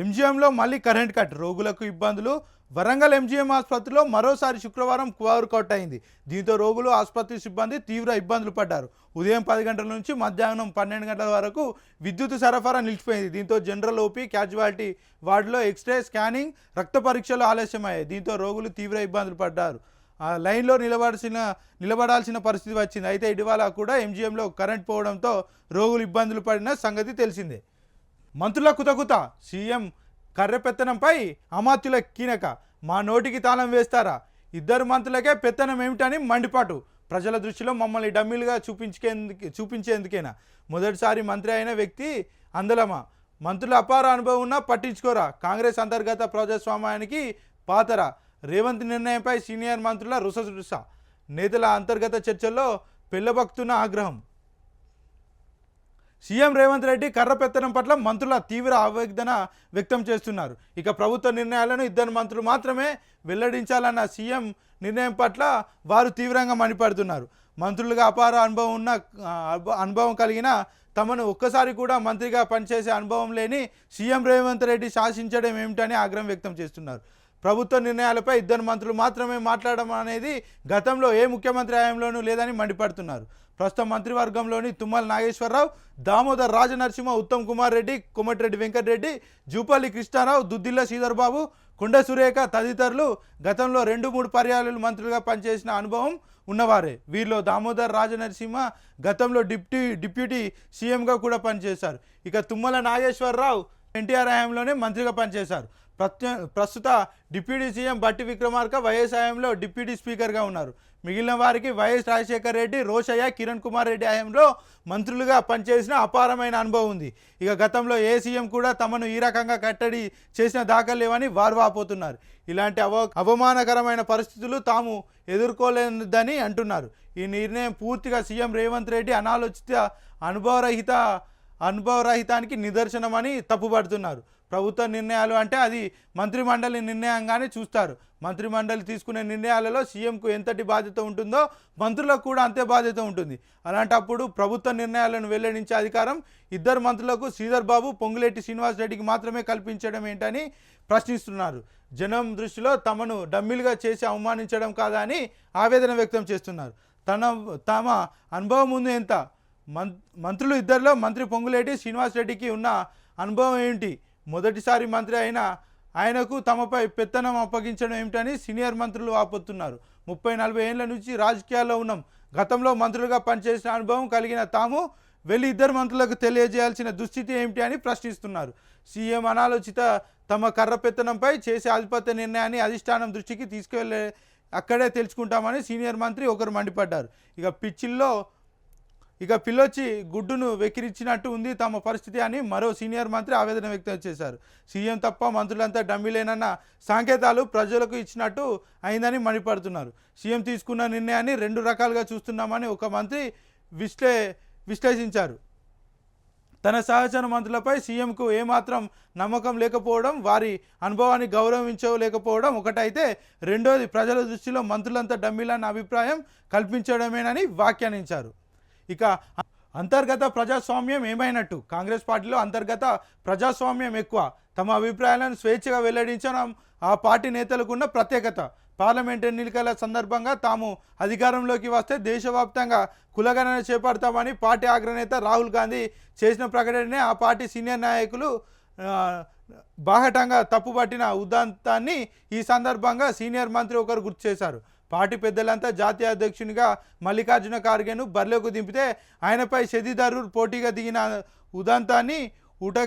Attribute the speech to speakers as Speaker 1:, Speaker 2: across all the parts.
Speaker 1: ఎంజీఎంలో మళ్ళీ current cut రోగులకు ఇబ్బందులు. వరంగల్ ఎంజీఎం ఆసుపత్రిలో మరోసారి శుక్రవారం పవర్ కట్ అయింది. దీంతో రోగులు ఆసుపత్రి సిబ్బంది తీవ్ర ఇబ్బందులు పడ్డారు. ఉదయం పది గంటల నుంచి మధ్యాహ్నం పన్నెండు గంటల వరకు విద్యుత్ సరఫరా నిలిచిపోయింది. దీంతో జనరల్ ఓపీ క్యాజువాలిటీ వార్డులో ఎక్స్రే స్కానింగ్ రక్త పరీక్షలు ఆలస్యమయ్యాయి. దీంతో రోగులు తీవ్ర ఇబ్బందులు పడ్డారు. ఆ లైన్లో నిలబడాల్సిన నిలబడాల్సిన పరిస్థితి వచ్చింది. అయితే ఇటీవల కూడా ఎంజీఎంలో కరెంట్ పోవడంతో రోగులు ఇబ్బందులు పడిన సంగతి తెలిసిందే. మంత్రుల కుతకుత సీఎం కర్రె పెత్తనంపై అమాత్యుల కీనక. మా నోటికి తాళం వేస్తారా? ఇద్దరు మంత్రులకే పెత్తనం ఏమిటని మండిపాటు. ప్రజల దృష్టిలో మమ్మల్ని డమ్మీలుగా చూపించేందుకు చూపించేందుకేనా? మొదటిసారి మంత్రి అయిన వ్యక్తి అందలమా? మంత్రుల అపార అనుభవం ఉన్నా పట్టించుకోరా? కాంగ్రెస్ అంతర్గత ప్రజాస్వామ్యానికి పాతరా? రేవంత్ నిర్ణయంపై సీనియర్ మంత్రుల రుసరుస. నేతల అంతర్గత చర్చల్లో పెళ్ళబక్తున్న ఆగ్రహం. సీఎం రేవంత్ రెడ్డి కర్ర పెత్తనం పట్ల మంత్రుల తీవ్ర ఆవేదన వ్యక్తం చేస్తున్నారు. ఇక ప్రభుత్వ నిర్ణయాలను ఇద్దరు మంత్రులు మాత్రమే వెల్లడించాలన్న సీఎం నిర్ణయం పట్ల వారు తీవ్రంగా మండిపడుతున్నారు మంత్రులుగా అపార అనుభవం ఉన్న అనుభవం కలిగిన తమను ఒక్కసారి కూడా మంత్రిగా పనిచేసే అనుభవం లేని సీఎం రేవంత్ రెడ్డి శాసించడం ఏమిటని ఆగ్రహం వ్యక్తం చేస్తున్నారు. ప్రభుత్వ నిర్ణయాలపై ఇద్దరు మంత్రులు మాత్రమే మాట్లాడడం అనేది గతంలో ఏ ముఖ్యమంత్రి హయాంలోనూ లేదని మండిపడుతున్నారు. ప్రస్తుతం మంత్రివర్గంలోని తుమ్మల నాగేశ్వరరావు దామోదర్ రాజనరసింహ ఉత్తమ్ కుమార్ రెడ్డి కోమటిరెడ్డి వెంకటరెడ్డి జూపల్లి కృష్ణారావు దుద్దిల్ల శ్రీధర్బాబు కొండ సురేఖ తదితరులు గతంలో రెండు మూడు పర్యాలు మంత్రులుగా పనిచేసిన అనుభవం ఉన్నవారే. వీరిలో దామోదర్ రాజనరసింహ గతంలో డిప్యూటీ డిప్యూటీ సీఎంగా కూడా పనిచేశారు. ఇక తుమ్మల నాగేశ్వరరావు ఎన్టీఆర్ హయాంలోనే మంత్రిగా పనిచేశారు. ప్రస్తుత డిప్యూటీ సీఎం బట్టి విక్రమార్క వైఎస్ హయాంలో డిప్యూటీ స్పీకర్గా ఉన్నారు. మిగిలిన వారికి వైఎస్ రాజశేఖర్ రెడ్డి రోషయ్య కిరణ్ కుమార్ రెడ్డి హయాంలో మంత్రులుగా పనిచేసిన అపారమైన అనుభవం ఉంది. ఇక గతంలో ఏ సీఎం కూడా తమను ఈ రకంగా కట్టడి చేసిన దాఖలు లేవని వారు వాపోతున్నారు. ఇలాంటి అవ అవమానకరమైన పరిస్థితులు తాము ఎదుర్కోలేదని అంటున్నారు. ఈ నిర్ణయం పూర్తిగా సీఎం రేవంత్ రెడ్డి అనాలోచిత అనుభవరహిత అనుభవరహితానికి నిదర్శనమని తప్పుపడుతున్నారు. ప్రభుత్వ నిర్ణయాలు అంటే అది మంత్రిమండలి నిర్ణయంగానే చూస్తారు. మంత్రిమండలి తీసుకునే నిర్ణయాలలో సీఎంకు ఎంతటి బాధ్యత ఉంటుందో మంత్రులకు కూడా అంతే బాధ్యత ఉంటుంది. అలాంటప్పుడు ప్రభుత్వ నిర్ణయాలను వెల్లడించే అధికారం ఇద్దరు మంత్రులకు శ్రీధర్ బాబు పొంగులేటి శ్రీనివాస్ రెడ్డికి మాత్రమే కల్పించడం ఏంటని ప్రశ్నిస్తున్నారు. జనం దృష్టిలో తమను డమ్మిలుగా చేసి అవమానించడం కాదా అని ఆవేదన వ్యక్తం చేస్తున్నారు. తన తమ అనుభవం ముందు ఎంత? మం- మంత్రులు ఇద్దరిలో మంత్రి పొంగులేటి శ్రీనివాస్ రెడ్డికి ఉన్న అనుభవం ఏంటి? మొదటిసారి మంత్రి అయిన ఆయనకు తమపై పెత్తనం అప్పగించడం ఏమిటని సీనియర్ మంత్రులు వాపోతున్నారు ముప్పై నలభై ఏళ్ళ నుంచి రాజకీయాల్లో ఉన్నాం. గతంలో మంత్రులుగా పనిచేసిన అనుభవం కలిగిన తాము వెళ్ళి ఇద్దరు మంత్రులకు తెలియజేయాల్సిన దుస్థితి ఏమిటి అని ప్రశ్నిస్తున్నారు. సీఎం అనాలోచిత తమ కర్ర పెత్తనంపై చేసే ఆధిపత్య నిర్ణయాన్ని అధిష్టానం దృష్టికి తీసుకువెళ్ళే అక్కడే తెలుసుకుంటామని సీనియర్ మంత్రి ఒకరు మండిపడ్డారు. ఇక పిచ్చిల్లో ఇక పిల్లొచ్చి గుడ్డును వెకిరించినట్టు ఉంది తమ పరిస్థితి అని మరో సీనియర్ మంత్రి ఆవేదన వ్యక్తం చేశారు. సీఎం తప్ప మంత్రులంతా డమ్మిలేనన్న సంకేతాలు ప్రజలకు ఇచ్చినట్టు అయిందని మణిపడుతున్నారు సీఎం తీసుకున్న నిర్ణయాన్ని రెండు రకాలుగా చూస్తున్నామని ఒక మంత్రి విశ్లే విశ్లేషించారు. తన సహచర మంత్రులపై సీఎంకు ఏమాత్రం నమ్మకం లేకపోవడం వారి అనుభవాన్ని గౌరవించలేకపోవడం ఒకటైతే రెండోది ప్రజల దృష్టిలో మంత్రులంతా డమ్మీలన్న అభిప్రాయం కల్పించడమేనని వ్యాఖ్యానించారు. ఇక అంతర్గత ప్రజాస్వామ్యం ఏమైనట్టు? కాంగ్రెస్ పార్టీలో అంతర్గత ప్రజాస్వామ్యం ఎక్కువ. తమ అభిప్రాయాలను స్వేచ్ఛగా వెల్లడించడం ఆ పార్టీ నేతలకున్న ప్రత్యేకత. పార్లమెంట్ ఎన్నికల సందర్భంగా తాము అధికారంలోకి వస్తే దేశవ్యాప్తంగా కులగణన చేపడతామని పార్టీ అగ్రనేత రాహుల్ గాంధీ చేసిన ప్రకటననే ఆ పార్టీ సీనియర్ నాయకులు బాహటంగా తప్పుపట్టిన ఉదాంతాన్ని ఈ సందర్భంగా సీనియర్ మంత్రి ఒకరు గుర్తు చేశారు. పార్టీ పెద్దలంతా జాతీయ అధ్యక్షునిగా మల్లికార్జున ఖార్గేను బరిలోకి దింపితే ఆయనపై శదిదారులు పోటీగా దిగిన ఉదాంతాన్ని ఊట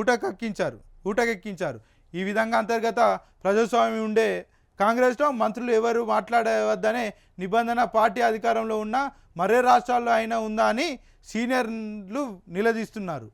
Speaker 1: ఊటకెక్కించారు ఊటకెక్కించారు. ఈ విధంగా అంతర్గత ప్రజాస్వామ్యం ఉండే కాంగ్రెస్లో మంత్రులు ఎవరు మాట్లాడవద్దనే నిబంధన పార్టీ అధికారంలో ఉన్న మరే రాష్ట్రాల్లో అయినా ఉందా అని సీనియర్లు నిలదీస్తున్నారు.